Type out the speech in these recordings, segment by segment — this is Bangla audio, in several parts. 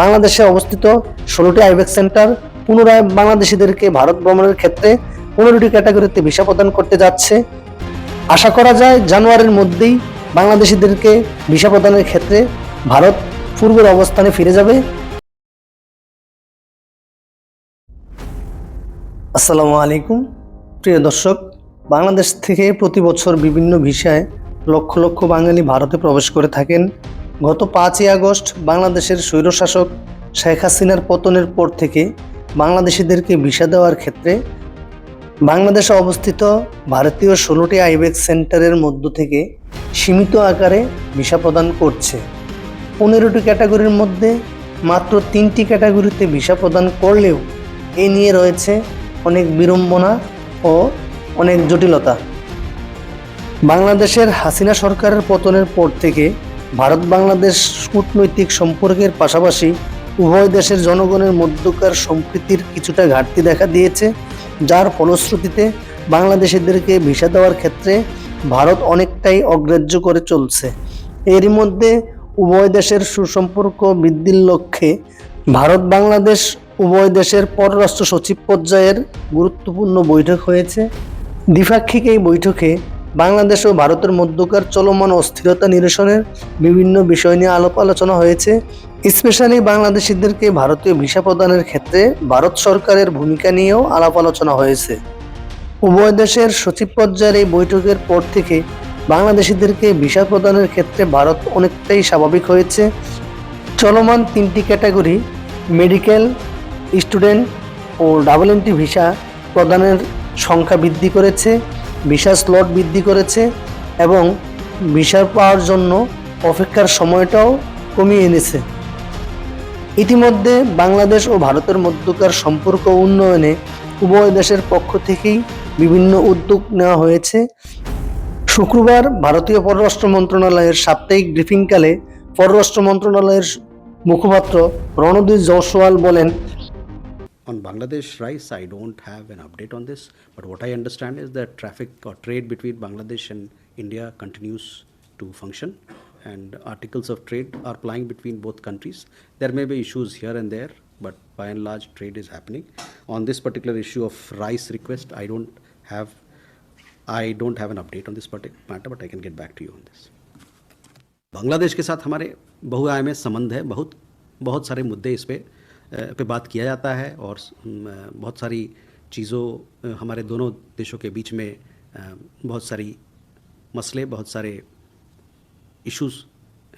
বাংলাদেশে অবস্থিত ষোলোটি আইবেক্স সেন্টার পুনরায় বাংলাদেশিদেরকে ভারত ভ্রমণের ক্ষেত্রে পনেরোটি ক্যাটাগরিতে ভিসা প্রদান করতে যাচ্ছে। আশা করা যায় জানুয়ারির মধ্যেই বাংলাদেশিদেরকে ভিসা প্রদানের ক্ষেত্রে ভারত পূর্বের অবস্থানে ফিরে যাবে। আসসালামু আলাইকুম। প্রিয় দর্শক, বাংলাদেশ থেকে প্রতি বছর বিভিন্ন ভিসায় লক্ষ লক্ষ বাঙালি ভারতে প্রবেশ করে থাকেন। গত পাঁচই আগস্ট বাংলাদেশের স্বৈরশাসক শেখ হাসিনার পতনের পর থেকে বাংলাদেশিদেরকে ভিসা দেওয়ার ক্ষেত্রে বাংলাদেশে অবস্থিত ভারতীয় ষোলোটি আইবেক সেন্টারের মধ্য থেকে সীমিত আকারে ভিসা প্রদান করছে। পনেরোটি ক্যাটাগরির মধ্যে মাত্র তিনটি ক্যাটাগরিতে ভিসা প্রদান করলেও এ নিয়ে রয়েছে অনেক বিড়ম্বনা ও অনেক জটিলতা। বাংলাদেশের হাসিনা সরকারের পতনের পর থেকে ভারত বাংলাদেশ কূটনৈতিক সম্পর্কের পাশাপাশি উভয় দেশের জনগণের মধ্যকার সম্প্রীতির কিছুটা ঘাটতি দেখা দিয়েছে, যার ফলশ্রুতিতে বাংলাদেশিদেরকে ভিসা দেওয়ার ক্ষেত্রে ভারত অনেকটাই অগ্রাহ্য করে চলছে। এরই মধ্যে উভয় দেশের সুসম্পর্ক বৃদ্ধির লক্ষ্যে ভারত বাংলাদেশ উভয় দেশের পররাষ্ট্র সচিব পর্যায়ের গুরুত্বপূর্ণ বৈঠক হয়েছে। দ্বিপাক্ষিক এই বৈঠকে বাংলাদেশ ও ভারতের মধ্যকার চলমান অস্থিরতা নিরসনের বিভিন্ন বিষয় নিয়ে আলাপ আলোচনা হয়েছে। স্পেশালি বাংলাদেশিদেরকে ভারতীয় ভিসা প্রদানের ক্ষেত্রে ভারত সরকারের ভূমিকা নিয়েও আলাপ আলোচনা হয়েছে। উভয় দেশের সচিব পর্যায়ের এই বৈঠকের পর থেকে বাংলাদেশিদেরকে ভিসা প্রদানের ক্ষেত্রে ভারত অনেকটাই স্বাভাবিক হয়েছে। চলমান তিনটি ক্যাটাগরি, মেডিকেল, স্টুডেন্ট ও ডাবল এন্ট্রি ভিসা প্রদানের সংখ্যা বৃদ্ধি করেছে। ভিসা স্লট বৃদ্ধি করেছে এবং ভিসা পাওয়ার জন্য অপেক্ষার সময়টাও কমিয়ে এনেছে। ইতিমধ্যে বাংলাদেশ ও ভারতের মধ্যকার সম্পর্ক উন্নয়নে উভয় দেশের পক্ষ থেকেই বিভিন্ন উদ্যোগ নেওয়া হয়েছে। শুক্রবার ভারতীয় পররাষ্ট্র মন্ত্রণালয়ের সাপ্তাহিক ব্রিফিংকালে পররাষ্ট্র মন্ত্রণালয়ের মুখপাত্র রণদীপ জয়সওয়াল বলেন On Bangladesh rice, I don't have an update on this, but what I understand is that traffic or trade between Bangladesh and India continues to function, and articles of trade are plying between both countries. There may be issues here and there, but by and large, trade is happening. On this particular issue of rice request, I don't have, I don't have an update on this particular matter, but I can get back to you on this. Bangladesh के साथ हमारे बहुआयामी संबंध है बहुत बहुत सारे मुद्दे इस पे अ, पे बात किया जाता है और अम, बहुत सारी चीज़ों अ, हमारे दोनों देशों के बीच में अ, बहुत सारी मसले बहुत सारे इश्यूज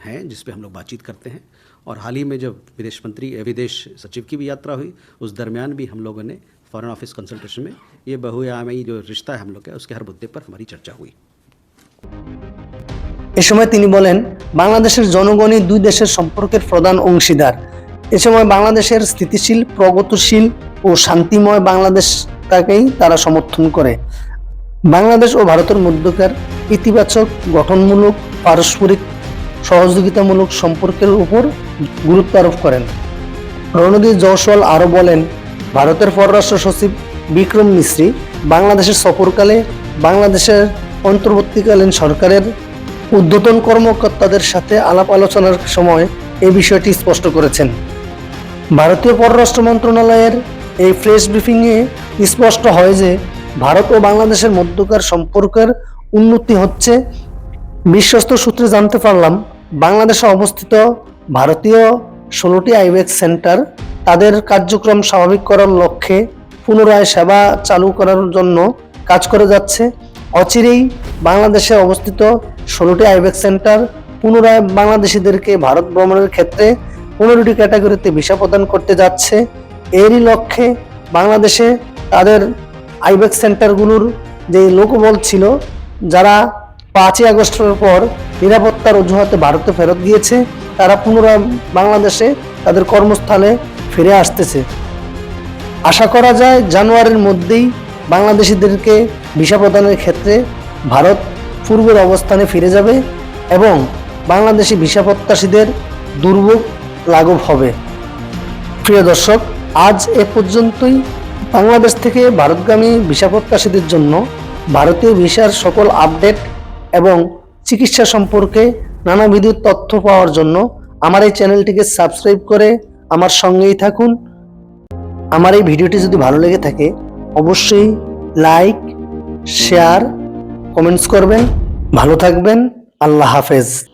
हैं जिस पे हम लोग बातचीत करते हैं और हाल ही में जब विदेश मंत्री अ, विदेश सचिव की भी यात्रा हुई उस दरमियान भी हम लोगों ने फॉरेन ऑफिस कंसल्टेशन में ये बहुआयामी जो रिश्ता है हम लोग का उसके हर मुद्दे पर हमारी चर्चा हुई এ সময় তিনি বলেন বাংলাদেশের জনগণই দুই দেশের সম্পর্কের প্রধান অংশীদার এ সময় বাংলাদেশের স্থিতিশীল, প্রগতিশীল ও শান্তিময় বাংলাদেশটাকেই তারা সমর্থন করে। বাংলাদেশ ও ভারতের মধ্যকার ইতিবাচক, গঠনমূলক, পারস্পরিক সহযোগিতামূলক সম্পর্কের উপর গুরুত্ব আরোপ করেন। রণদীপ জয়সওয়াল আরও বলেন, ভারতের পররাষ্ট্র সচিব বিক্রম মিশ্রি বাংলাদেশের সফরকালে বাংলাদেশের অন্তর্বর্তীকালীন সরকারের ঊর্ধ্বতন কর্মকর্তাদের সাথে আলাপ আলোচনার সময় এই বিষয়টি স্পষ্ট করেছেন। ভারতীয় পররাষ্ট্র মন্ত্রণালয়ের এই ফ্রেশ ব্রিফিংয়ে স্পষ্ট হয় যে ভারত ও বাংলাদেশের মধ্যকার সম্পর্কের উন্নতি হচ্ছে। বিশ্বস্ত সূত্রে জানতে পারলাম, বাংলাদেশে অবস্থিত ভারতীয় ষোলোটি আইবেক্স সেন্টার, তাদের কার্যক্রম স্বাভাবিক করার লক্ষ্যে পুনরায় সেবা চালু করার জন্য কাজ করে যাচ্ছে। অচিরেই বাংলাদেশে অবস্থিত ষোলোটি আইবেক্স সেন্টার পুনরায় বাংলাদেশিদেরকে ভারত ভ্রমণের ক্ষেত্রে পনেরোটি ক্যাটাগরিতে ভিসা প্রদান করতে যাচ্ছে। এরই লক্ষ্যে বাংলাদেশে তাদের আইবেক সেন্টারগুলোর যে লোকবল ছিল, যারা পাঁচই আগস্টের পর নিরাপত্তার অজুহাতে ভারতে ফেরত গিয়েছে, তারা পুনরায় বাংলাদেশে তাদের কর্মস্থলে ফিরে আসতেছে। আশা করা যায় জানুয়ারির মধ্যেই বাংলাদেশিদেরকে ভিসা প্রদানের ক্ষেত্রে ভারত পূর্বের অবস্থানে ফিরে যাবে এবং বাংলাদেশি ভিসা প্রত্যাশীদের দুর্ভোগ লাঘব হবে। প্রিয় দর্শক, আজ এ পর্যন্তই। বাংলাদেশ থেকে ভারতগামী ভিসা প্রত্যাশীদের জন্য ভারতীয় ভিসার সকল আপডেট এবং চিকিৎসা সম্পর্কে নানাবিধ তথ্য পাওয়ার জন্য আমার এই চ্যানেলটিকে সাবস্ক্রাইব করে আমার সঙ্গেই থাকুন। আমার এই ভিডিওটি যদি ভালো লেগে থাকে, অবশ্যই লাইক, শেয়ার, কমেন্টস করবেন। ভালো থাকবেন। আল্লাহ হাফেজ।